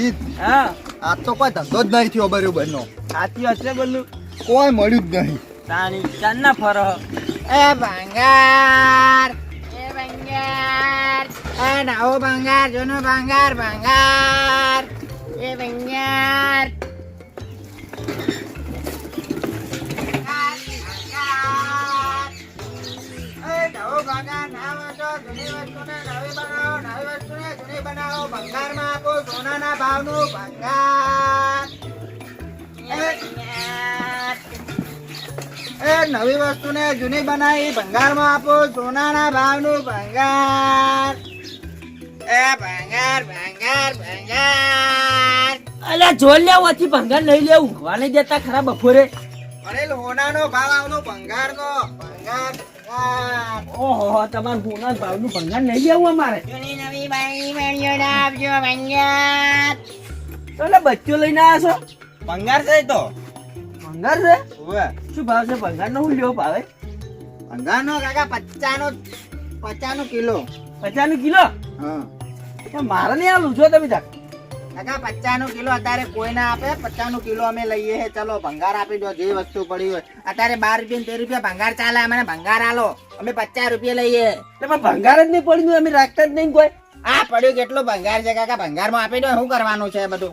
રંજીત હા. આ તો કોઈ ધંધો જ નહીં થયો બરોબર. નો સાચી હશે બોલું કોઈ મળ્યું જ નહીં. તાણી ચાંદના ફરો? એ ભંગાર. એ ભંગાર. એ નાવો ભંગાર જૂનું ભંગાર ભંગાર. એ ભંગાર ભંગાર. એ નવો ભંગાર નાવો તો ઘણી વસ્તુને નવી બનાવો, નવી બનાવો. ભંગારમાં આપો સોનાના ભાવનું ભંગાર. એ ભંગાર. એ નવી વસ્તુને જૂની બનાવી ભંગારમાં આપો સોનાના ભાવનું ભંગાર. એ ભંગાર ભંગાર ભંગાર. અલ્યા જોઈ લેવું ઓથી ભંગાર લઈ લેવું ઊંઘવા નહીં દેતા ખરા બપોરે. અરે સોનાનો ભાવ આવનો ભંગારનો ભંગાર ભંગાર. ઓહો તમાર હોના ભાવનું ભંગાર નહીં લેવું અમારે. આપજો ભંગાર તો બચ્ચો લઈને આવ્યા છો? ભંગાર છે તો. ભંગાર છે? શું ભાવ છે? ભંગાર નો શું ભાવે? ભંગારનો કાકા પચાનો પચાનો કિલો. પચાસ કિલો? હા. તો મારે નહીં આલું. છો તમે તાર કાકા પચાસનું કિલો અત્યારે કોઈ ના આપે? પચાસનું કિલો અમે લઈએ છે ચલો ભંગાર આપી દો. જે વસ્તુ પડી હોય. અત્યારે બાર રૂપિયા તેર રૂપિયા ભંગાર ચાલે. અમને ભંગાર આલો. અમે પચાસ રૂપિયા લઈએ. એટલે પણ ભંગાર જ નહીં પડ્યું. અમે રાખતા જ નહીં કોઈ. આ પડ્યું કેટલું ભંગાર છે કાકા ભંગારમાં આપી દો શું કરવાનું છે બધું?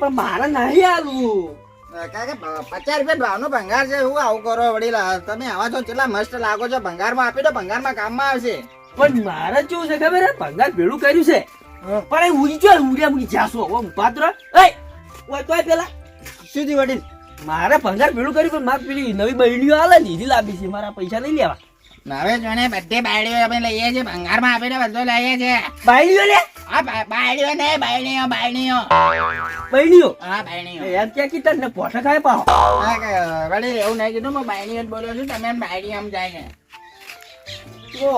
પણ મારે નહીં આવું કાકા પચાસ રૂપિયા ભાવનો ભંગાર છે શું આવું કરો વડીલ? તમે આવા છો કેટલા મસ્ત લાગો છો ભંગારમાં આપી દો ભંગારમાં કામમાં આવશે. પણ મારે શું છે ખબર હે ભંગાર ભેળું કર્યું છે. પણ એ ઉડી જો ઉડ્યા મૂકી જાસો ઓ પાત્ર. એ ઓય તોય પેલા. સુધી વડીલ? મારે ભંગાર ભેળું કર્યું પણ મારે પેલી નવી બહેણીઓ આલે દીધી લાવી છે મારા પૈસા નહીં લેવા. હવે જોને બધે બાયડીઓ અમે લઈએ છીએ ભંગારમાં આપીને બધું લઈએ છીએ. બાયડીઓ લે? આ બા- બાયડીઓ ને બાયણીઓ બાયણીઓ. બહેણીઓ હા બાયણીઓ. યાર ક્યાં કી તને પોઠા ખાય પાહો. હા વડીલ એવું નહીં કીધું હું બાયણીઓ જ બોલું છું તમે બાયડી આમ જાય છે ઓ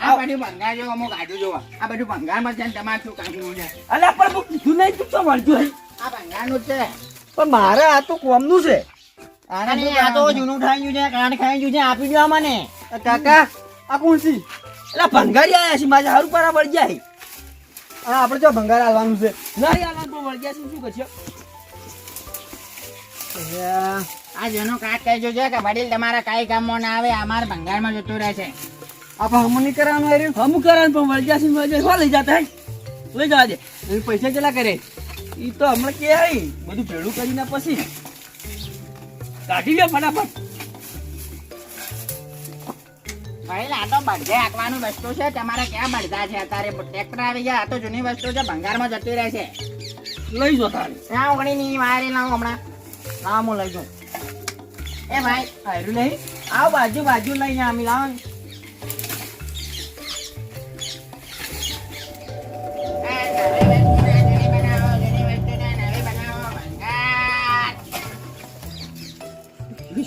આ બધું ભંગાર જો અમુક આજુ જોવા. આ બધું ભંગારમાં છે ને તમારે શું કાઢવું છે? અલ્યા પણ હું કીધું નહીં તું તો મળજો. આ ભંગારનું છે. પણ મારે આ તો કોમનું છે. આને શું કરવાનું? જૂનું ખાઈ ગયું છે કાંડ ખાઈ ગયું છે આપી દો મને કાકા આ કોણ છે? એટલે ભંગારી આયા છે મારે હારું પર વળી જાય. આ આપણે જો ભંગાર આલવાનું છે. ના યાર પણ વળી ગયા છે શું કરશો? આ જેનો કાટ કહેજો છે કે વડીલ તમારા કાંઈ કામમાં ના આવે અમારે ભંગારમાં જતું રહેશે આપણે હમણાં નહીં કરવાનું હમ કરાન પણ વળી ગયા છે વળી જાય લઈ જતા લઈ જવા દે. પૈસા કેટલા કરે? એ તો હમણાં કે બધું ભેળું કરીને પછી. કાઢી લે ફટાફટ. ભાઈ આ તો બધે આંકવાનું વસ્તુ છે. તમારે ક્યાં બળતા છે? અત્યારે ટ્રેક્ટર આવી ગયા. આ તો જૂની વસ્તુ છે. ભંગારમાં જતી રહે છે. લઈ જો તારે. ના ઓગણી ની વાયરી લાવો હમણાં. ના હું લઈ જાઉં. એ ભાઈ હારું નહીં આવ બાજુ બાજુ લઈને આમી લાવો ને.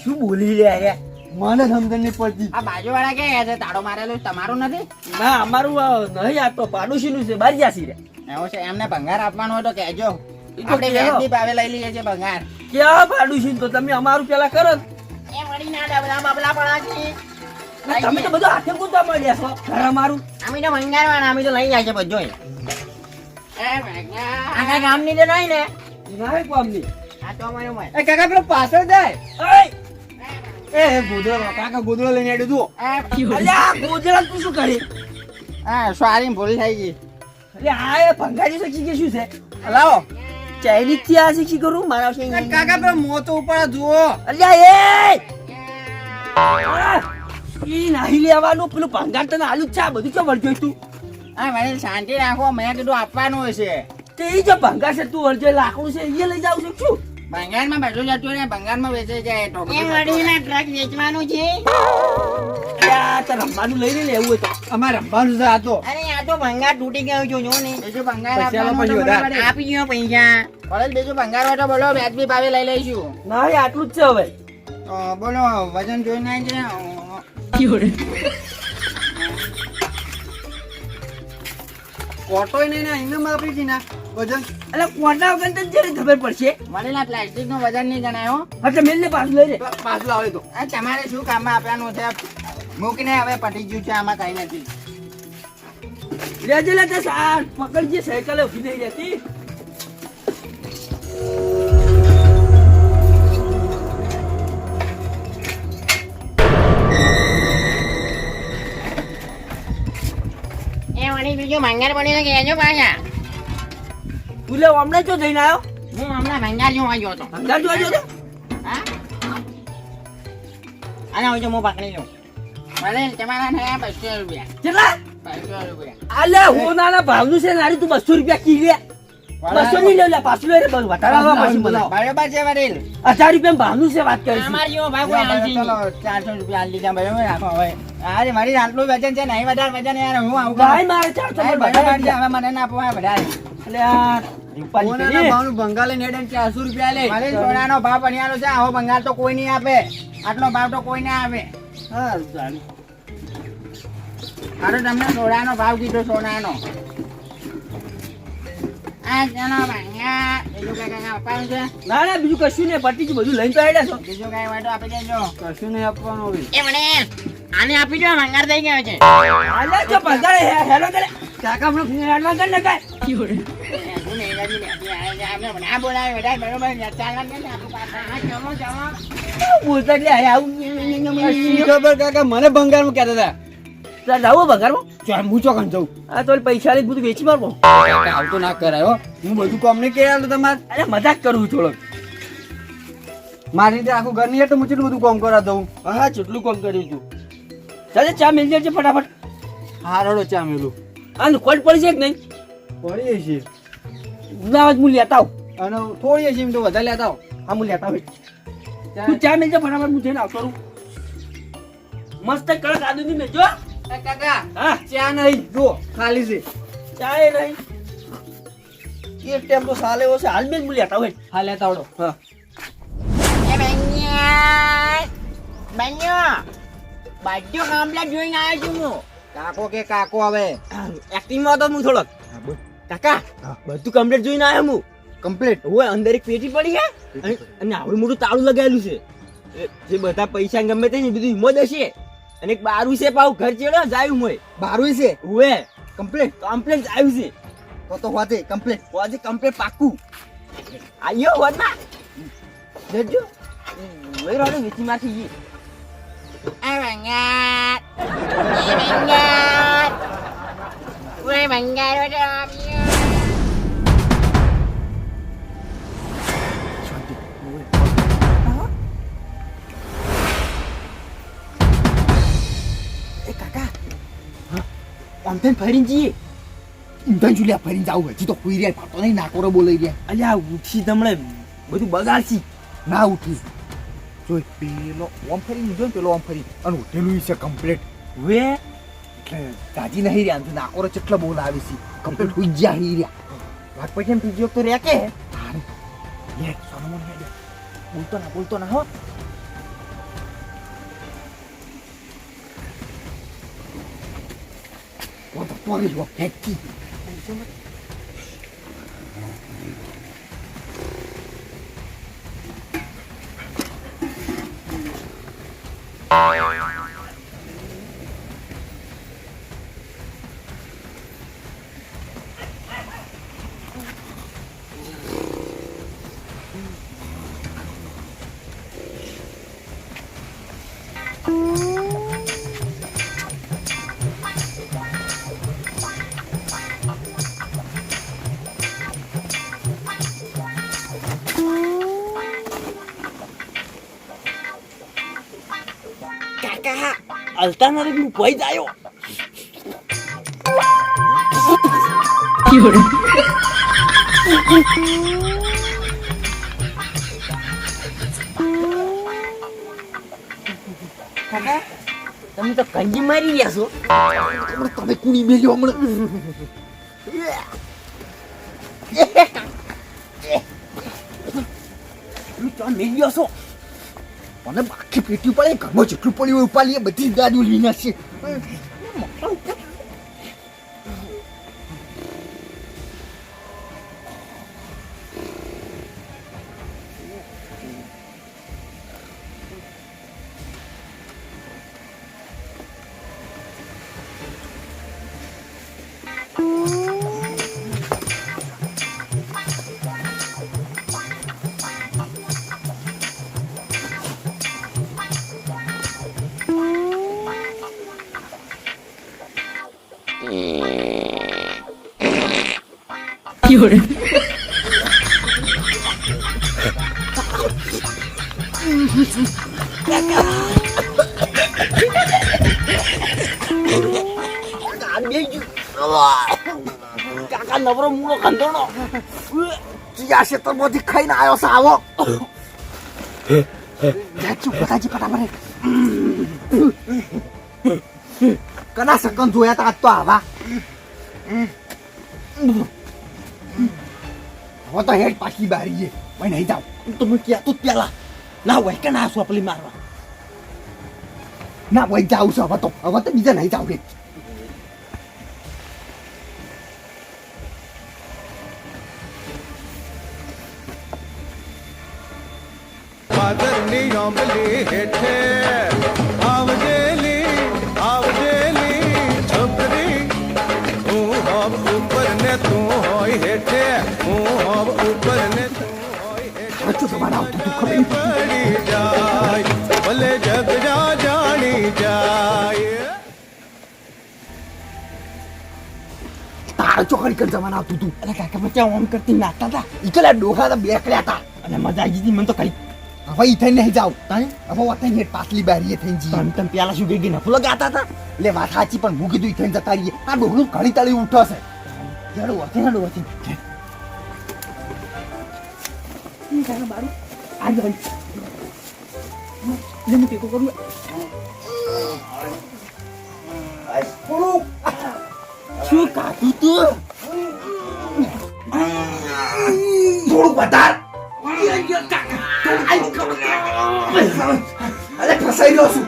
શું બોલી રહ્યા યાર મને સમજણ નહીં પડતી. આ બાજુવાળા કે છે? તાળો મારેલો તમારું નથી? ના અમારું નહીં આપતો તો પાડોશીનું છે બાર જાસી રે એવું છે? એમને ભંગાર આપવાનો હોય તો કહેજો. ઈ તો આપણે. વ્યાજબી ભાવે લઈ લઈએ છે ભંગાર. ક્યાં પાડોશી તો તમે અમારું પેલા કરો એ વળી ના ડબલા બબલા પડા છે. તમે તો બધું હાથે કૂદવા માંડ્યા છો ઘર અમારું. અમે તો ભંગાર વાળા અમે તો લઈ જાય છે બધો આખા ગામની તો નહીં ને? ના કોમની આ તો અમારું એ કાકા પેલો પાછળ જાય. એય! એ ગોદડો કાકા ગોદડો લઈને આડ્યો અલ્યા આ તું શું કરી? હા સારી ભૂલ થઈ ગઈ. અરે આ એ ભંગારી શીખી કે શું છે? લાવો ચાઇનીઝથી આ શીખી કરું? મારા એ કાકા પેલો મોતો ઉપર જુઓ. અલ્યા એ! ઈ નાહી લેવાનું પેલું ભંગાર તને આલુ છે આ બધું ક્યાં વળગ્યો તું? હા વડીલ શાંતિ રાખો મેં કીધું આપવાનું હશે. તે ઈ જે ભંગાર છે તું વળજો લાકડું છે એ લઈ જાવ છું શું? ભંગારમાં બધું જતું ને ભંગારમાં વેચે જાય તો એ વડીલ ટ્રક વેચવાનું છે? રમવાનું લઈને લેવું હોય તો. અમારે છે આ તો. અરે આ તો ભંગાર તૂટી ગયો જો જો ને. બીજું ભંગાર આપી ગયો પૈસા. વડીલ બીજું ભંગાર હોય તો બોલો વ્યાજબી ભાવે લઈ લઈશું. ના આટલું જ છે હવે. બોલો વજન જોઈને આવી કોટોય નહીં ને એને માપી હતી ને વજન. એટલે કોટા વગર તો જરી ખબર પડશે? વડીલા પ્લાસ્ટિક નો વજન નહીં ગણાય હો. એટલે મેલ ને પાછું લઈ લે. પાછું આવે તો. આ તમારે શું કામમાં આપવાનું છે? મૂકીને હવે પટી ગયું છે આમાં કઈ નથી. રેજે લે તે સાર પકડજે સાયકલ ઊભી થઈ રહેતી. એ વળી બીજું ભંગાર બનીને કહેજો પાછા. તું લે હમણાં ચો જઈને આવ્યો? હું હમણાં ભંગાર જોવા ગયો હતો. ભંગાર જોવા જો હા? અને હવે જો હું પકડી લઉં. તમારા થયા બસો રૂપિયા. કેટલા? બસો રૂપિયા. અલે હું નાના ભાવનું છે નારી તું બસો રૂપિયા કી લે. બસો ની લે પાછું લે બસ વધારે આવવા પછી બોલાવો બરોબર છે વડીલ. હજાર રૂપિયા ભાવનું છે વાત કરી અમાર જેવો ભાવ ચારસો રૂપિયા હાલ દીધા બરોબર રાખો હવે. અરે મારી આટલું વજન છે નહીં વધારે વજન યાર હું આવું ભાઈ મારે ચારસો ભાઈ માં બરોબર હવે મને ના પોહાય વધારે એટલે આ ચારસો રૂપિયા લે. મારે સોનાનો ભાવ બન્યાનો છે આવો બંગાળ તો કોઈ નહીં આપે. આટલો ભાવ તો કોઈ ના આપે. મારો તમને સોનાનો ભાવ કીધો સોનાનો. ના ના બીજું કશું નહીં પટી બધું લઈને તો આડ્યા છો. બીજું કઈ હોય આપી દેજો. કશું નહીં આપવાનું મને આને આપી દો ભંગાર થઈ ગયો છે. અલે જો પધારે હે હેલો કરે કાકા મને ફોન હાડવા કર ને કાય એટલે મને ભંગારમાં હતા તાર જાવું ભગારમાં ચાલ હું ચોકન જાઉં આ તો પૈસા લઈ બધું વેચી મારવો. ના કરાયો હું બધું કામ નહીં કહેલું તમારે અરે મજાક કરું થોડો મારી રીતે આખું ઘર નહીં તો હું કેટલું બધું કામ કરા દઉં હા જેટલું કામ કર્યું તું. ચાલે ચા મિલ જશે ફટાફટ. હા રડો ચા મેલું. આ કોઈ પડી છે કે નહીં? પડીએ છીએ. ના હું લેતા આવું. અને થોડી છીએ એમ તો વધારે લેતા આવું. હા હું લેતા આવું. તું ચા મિલ જા ફટાફટ હું જઈને આવતો રહું. મસ્ત કડક આદુ ની મેજો. એ કાકા હા. ચા નહીં. જો ખાલી છે. ચા એ નહીં. એક ટાઈમ તો સાલે એવો છે. હાલ મેં જ લેતા હોય હા લેતા આવડો. હા. એ બન્યા બન્યો બધું કામલા જોઈને આવ્યો છું હું. કાકો કે કાકો હવે? એક્ટિંગમાં હતો હું થોડોક. કાકા બધું કમ્પ્લીટ જોઈને આવ્યો હું. કમ્પ્લીટ હોય અંદર એક પેટી પડી છે. અને- આવડું મોટું તાળું લગાવેલું છે. જે બધા પૈસા ગમે તે ને બધું હિંમત હશે અને એક બારું છે પાવ ઘર ચેડો જાયું હોય. બારું છે? હોય કમ્પ્લીટ કમ્પ્લીટ આવ્યું છે. તો તો વાતે કમ્પ્લીટ તો કમ્પ્લીટ આયો હોત ના જજો. વેરાડે રોડે વેચી માંથી ગઈ એ બંગાર એ બંગાર ઓય બંગાર બેટો આવ્યો એ કાકા આમ થઈને ફરીને જઈએ ઇંધન ચૂલ્યા ફરીને જાવું હજી તો કોઈ રહ્યા પાતો નહીં નાકોરો બોલાઈ ગયા અલ્યા ઉઠી તમને બધું બગાડશી ના ઉઠી જોઈ પેલો ઓમ ફરી નહીં ને પેલો ઓમ ફરી અને ઉઠેલું છે કમ્પ્લેટ વે? એટલે તાજી નહીં રહ્યા ને નાકોરો કેટલો બોલ આવી છે કમ્પ્લેટ હોઈ ગયા હી રહ્યા ભાગ પછી એમ ત્રીજો તો રહ્યા કે? લે સોનમોન લે બોલતો ના બોલતો ના હો. ઓ તો પોરી લો હેકી કાકા અલતાના રે હું કોઈ જાયો. કાકા તમે તો કંજી મારી રહ્યા છો. તમે કુણી મેલ્યો હમણાં. તમે મેલ્યો છો. મને બાકી પેટી પડે ઘરમાં જેટલું પડ્યું ઉપાડીએ બધી ગાડીઓ લઈને છે બે ગયું. કાકા નવરો મૂળો કંદોણો આ ક્ષેત્રમાંથી ખાઈને આવ્યો છે આવો બધાજી ફટાફટ કના સકન જોયા તા આજ તો આવા હવે તો હેડ પાછી બારી છે ભાઈ નહીં જાવ તમે ક્યાં તો પેલા ના હોય કે ના સોપલી મારવા ના ભાઈ જાવ છે હવે તો હવે તો બીજા નહીં જાવ રે હેઠે હોબ ઉપર ને. પડી જાય ભલે જગ જા જાણી જાય. ચોકડી કર જવાના આવતું તું. અરે કાકા ઓમ કરતી નાતા હતા ઈકલા ડોહા તો બેકડ્યા હતા અને મજા આવી ગઈ મને તો કઈ હવે ઈ થઈને નહીં જાવ તાને હવે વતન પાછલી બારીએ થઈ જઈએ. તમ તમ પેલા શું ગઈ નફલો ગાતા હતા એટલે વાત સાચી પણ મૂકી કીધું ઈ થઈને જતા રહીએ. આ ડોહલું ઘણી તળી ઉઠો છે જડો વથી જડો વથી શું કાતું તું થોડુંક વધાર અરે ફસાઈ રહ્યો છું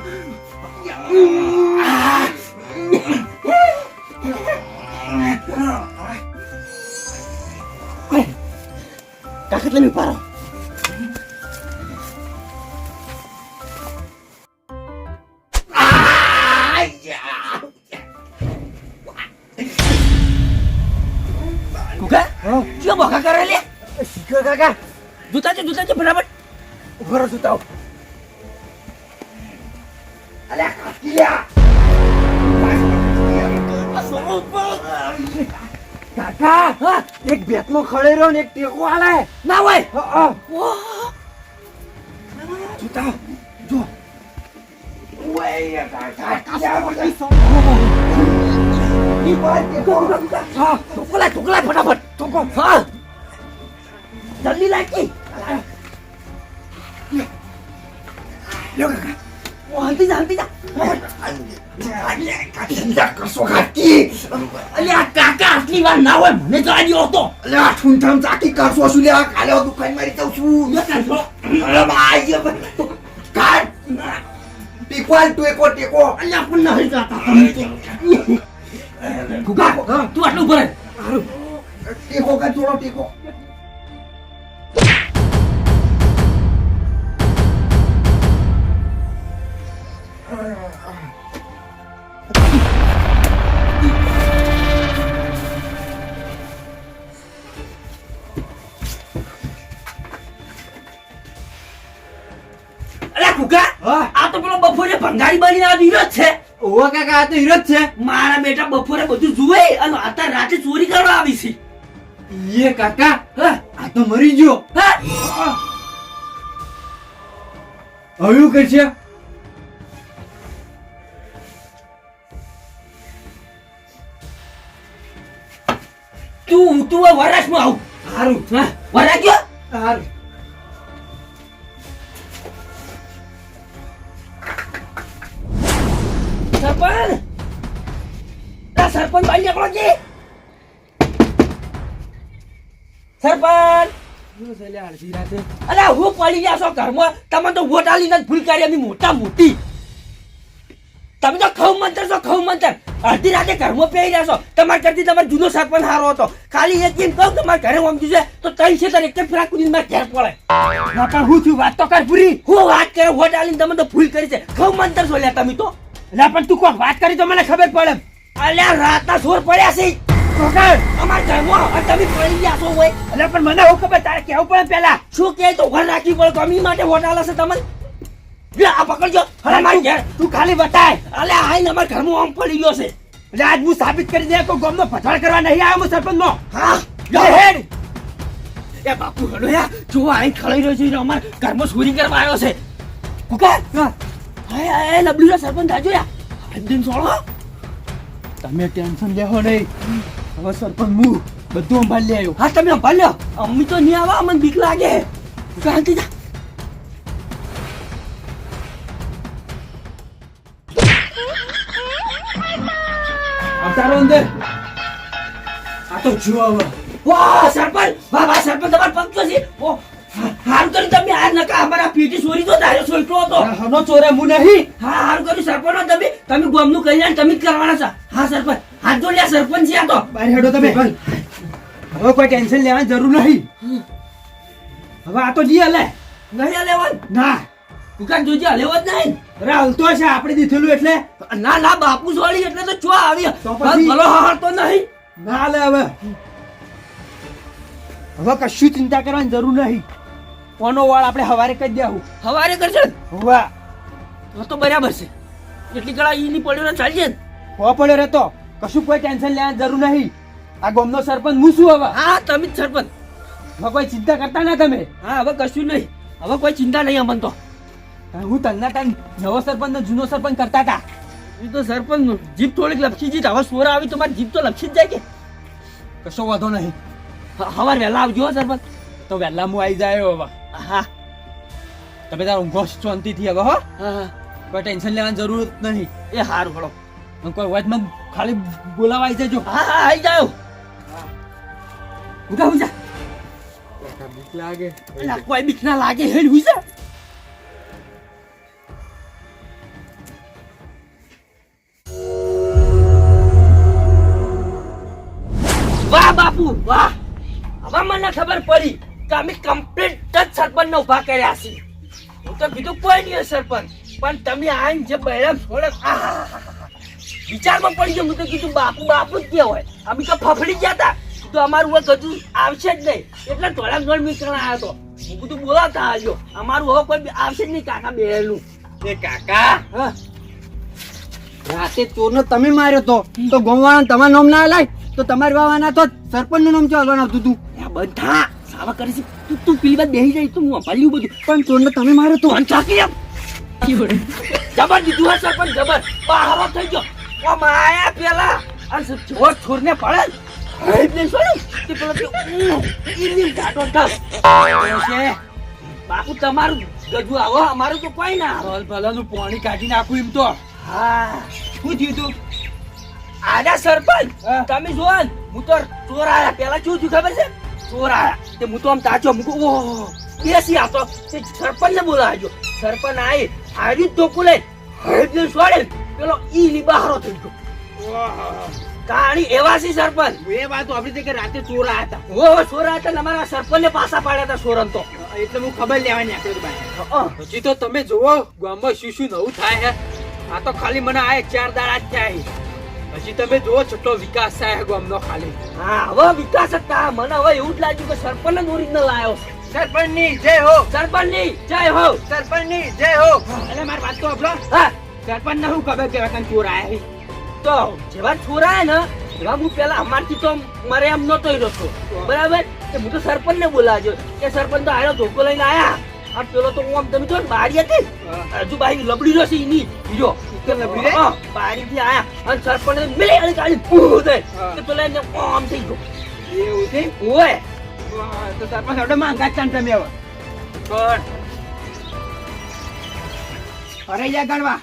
કાકા તમે પારો કુકા ઊભો રહો સુતાવ અલ્યા કાકી લ્યા. કાકા એક બેટનો ખડેરો ને એક ટેકો આલે. ના હોય. સુતાવ જો. ફટાફટ. જલ્દી લાગી. લ્યો કાકા ઓ હલતી જા હલતી જા કાકી કરશો કાકી અલ્યા કાકા આટલી વાર ના હોય મને તો આડ્યો હતો અલ્યા ઠૂંઠમ ચાકી કરશો શું લ્યા કાલે દુકાન મારી જાઉં છું કાઢો અરે ભાઈ કાટ ટેકો આલ ટેકો ટેકો અલ્યા પણ નહીં જાતા તમે તો. ગુગા તું આટલું ભરે ટેકો કર થોડો ટેકો ભંગારી બની આ વિરોધ છે. ઓ કાકા આ તો હીરો જ છે. મારા બેટા બપોરે બધું જુએ અને આતા રાતે ચોરી કરવા આવી છે. યે કાકા હા આ તો મરી ગયો. શું કરશે? તું તું આ વરાસમાં આવ. સારું હા? વરા ગયો સારું સરપંચ. સરપંચ બહાર નીકળો જી. સરપંચ. અલ્યા હું પડી ગયા છો ઘરમાં. તમે તો વોટ આલીને ભૂલ કરી. એમની મોટા મોટી. તમે તો ખવ મંતર છો ખવ મંતર. અડધી રાતે ઘરમાં પહેરી રહ્યા છો. તમારા કરતી તમારો જૂનો સરપંચ હારો હતો. ખાલી એક એમ કહું તમારા ઘરે ઊંઘ્યું છે તો ત્રણ છે તારે એક ફ્રાક કુદીને મારા ઘેર પડે. કાકા હું થયું વાત તો કર પૂરી. હું વાત કરે વોટ આલીને તમે તો ભૂલ કરી છે. ખવ મંતર છો લ્યા તમે તો. એટલે પણ તું કોક વાત કરી તો મને ખબર પડે. અલ્યા રાતના સોર પડ્યા છે. અમારા ઘરમાં તમે પડી ગયા છો હોય એટલે પણ મને હું ખબર? તારે કેવું પડે પેલા? શું કે તો ઘર રાખવી પડે અમી માટે આલે છે તમને? આ પકડજો. અરે મારી ઘેર. તું ખાલી બતાય. અલ્યા આઈને અમારા ઘરમાં આમ પડી ગયો છે. એટલે આજ હું સાબિત કરી દે કોઈ ગામનો ફસાડ કરવા નહીં આવ્યો હું સરપંચ નો હા જા હેડ. એ બાપુ હડો યા જો અહીં ખળી રહ્યો છે અમાર ઘરમાં ચોરી કરવા આવ્યો છે. કુકા હાય હાય લબલું સરપંચ આજો યા હદ્દીન સોળો તમે ટેન્શન લેહો નહીં. હવે સરપંચ મુ બધું સંભાળી આવ્યો. હા તમે સંભાળ્યો અમ્મી તો નહીં આવા અમને બીક લાગે. શાંતિ જા. આવતારો અંદર. આ તો જુઓ વાહ સરપંચ. વાહ વાહ સરપંચ તમાર પગ છે. ઓ કરી તમે આ નકા અમારા પીટી ચોરી તો તારે છોકરો હતો. હનો ચોરે હું નહીં. હા હાર કરી સરપંચ તમે તમે ગામનું કલ્યાણ તમે જ કરવાના છો. હા સરપંચ. હાથ જોડ્યા સરપંચ છે તો. બહાર હેડો તમે. હવે કોઈ ટેન્શન લેવાની જરૂર નહીં. હવે આ તો જી હલે. નહીં લેવાનું ના. દુકાન જોજે હલેવો જ નહીં. અરે તો છે આપણે દીધેલું એટલે. ના ના બાપુ સોળી એટલે તો છો આવી. હાર ભલો હારતો નહીં. ના લે હવે. હવે કશું ચિંતા કરવાની જરૂર નહીં. કોનો વાળ આપણે હવારે કરી દેવું હવારે કરશે? ને? વાહ. તો તો બરાબર છે. એટલી કળા ઈ ની પડ્યો ને ચાલશે? ને હો પડ્યો રહેતો. કશું કોઈ ટેન્શન લેવાની જરૂર નહીં. આ ગોમનો સરપંચ હું શું હવે? હા તમે જ સરપંચ. હવે કોઈ ચિંતા કરતા ના તમે? હા હવે કશું નહીં. હવે કોઈ ચિંતા નહીં અમન તો. હું તલના તન નવો સરપંચ ને જૂનો સરપંચ કરતા હતા. એ તો સરપંચ જીભ થોડીક લપસી જીત હવે સોરા આવી તો મારી જીભ તો લપસી જ જાય કે? કશો વાંધો નહીં. હવાર વહેલા આવજો સરપંચ. તો વહેલા હું આવી જાય હવે. હા. તમે તાર ઊંઘો શાંતિથી હવે હો. હા કોઈ ટેન્શન લેવાની જરૂર નહીં. એ હારું અને કોઈ માં ખાલી બોલાવા આવી જજો. હા હા આવી જાઓ. ઉઠા ઉઠા બીક લાગે. અલા, કોઈ બીક ના લાગે હેડ હુઈજા વાહ બાપુ વાહ. હવે મને ખબર પડી. કે અમે કમ્પ્લીટ જ સરપંચ ઊભા કર્યા છે હું તો કીધું કોઈ નહીં સરપંચ પણ તમે આઈને જે બહેરામ છોડે વિચારમાં પડી ગયો. હું તો કીધું બાપુ બાપુ જ કે હોય. અમે તો ફફડી ગયા હતા. તો અમારું હવે કજુ આવશે જ નહીં. એટલે થોડા ગણ મીકણ આવ્યો હતો હું કીધું બોલાતા આવ્યો અમારું હવે કોઈ આવશે જ નહીં કાકા બેનું એ કાકા. હા. રાતે ચોરનો તમે માર્યો તો. તો ગોમવાળા તમારું નામ ના લાય તો તમારી વાવાના તો સરપંચનું નામ ચાલવાનું આવતું હતું? બધા. સાવા કરે છે. તું તું પેલી વાત બેસી જાય તો હું ભલ્યું બધું. પણ ચોરને તમે મારે તો તું ચાકી એમ જબર દીધું હશે સરપંચ જબર. બહારો થઈ ગયો. ઓ માયા પેલા. અને છોર છોરને પડે? હઈ તે પેલો ગાડો ઢસ છે. બાપુ તમારું ગજુ આવો. અમારું તો કોઈ ના આવે. ભલ ભલાનું પાણી કાઢી નાખું એમ તો. હા. શું થયું તું? આજા સરપંચ તમે જો હું તો ચોર આયા. પેલા શું થયું ખબર છે? ચોર આયા. તે હું તો આમ તાચો મૂકું. ઓહો બેસી આવતો તે. સરપંચ ને બોલાવ્યો સરપંચ આવી હારી ધોકું લઈ હળદને છોડે પેલો ઈ લી થઈ ગયો. કાણી એવા છે સરપંચ એ વાત આપણી છે કે રાતે ચોરા હતા. ઓ ચોરા હતા અમારા સરપંચ ને પાછા પાડ્યા હતા સોરન તો. એટલે હું ખબર લેવાની આપ્યો ભાઈ હજી તો તમે જોવો ગામમાં શું શું નવું થાય છે આ તો ખાલી મને આ ચાર દાડા જ થાય. હજી તમે જુઓ છોટો વિકાસ થાય અમનો ગામનો ખાલી. હા હવે વિકાસ હતા મને હવે એવું જ લાગ્યું કે સરપંચ જ ઓરિજિનલ આવ્યો સરપંચની જય હો. સરપંચની જય હો. સરપંચની જય હો. અરે મારી વાત તો આપણો હા. સરપંચ ને હું ખબર કે વતન ચોર આયા તો જેવા છોરાય ને એવા હું પેલા અમારથી તો મારે એમ નતો રહ્યો બરાબર? હું તો સરપંચ ને બોલાવ્યો. કે સરપંચ તો આયો ધોકો લઈને આયા. આ પેલો તો આમ તમે જો ને બારી હતી. હજુ બાઈ લબડી રહ્યો છે એની. બીજો. લબડી રે? આયા. અને સરપંચ મિલી અને કાઢી પૂ દે કે પેલા એને આમ થઈ ગયો. એવું છે? ઓય. તો સરપંચ આપણે માંગા જ તમે હવે. પણ અરે યા ગણવા.